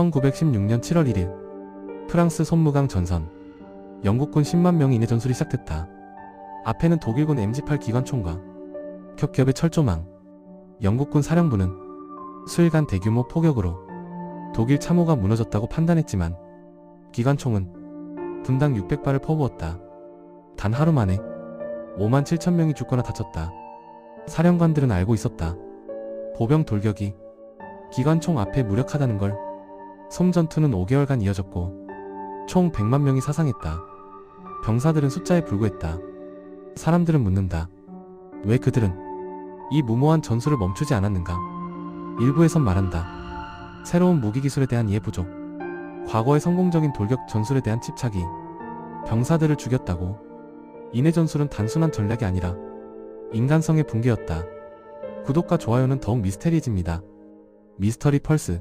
1916년 7월 1일 프랑스 손무강 전선 영국군 10만 명이 인해 전술이 시작됐다. 앞에는 독일군 MG8 기관총과 겹겹의 철조망 영국군 사령부는 수일간 대규모 포격으로 독일 참호가 무너졌다고 판단했지만 기관총은 분당 600발을 퍼부었다. 단 하루 만에 5만 7천 명이 죽거나 다쳤다. 사령관들은 알고 있었다. 보병 돌격이 기관총 앞에 무력하다는 걸. 솜전투는 5개월간 이어졌고 총 100만 명이 사상했다. 병사들은 숫자에 불구했다. 사람들은 묻는다. 왜 그들은 이 무모한 전술을 멈추지 않았는가? 일부에선 말한다. 새로운 무기 기술에 대한 이해 부족. 과거의 성공적인 돌격 전술에 대한 집착이 병사들을 죽였다고. 인해 전술은 단순한 전략이 아니라 인간성의 붕괴였다. 구독과 좋아요는 더욱 미스테리해집니다. 미스터리 펄스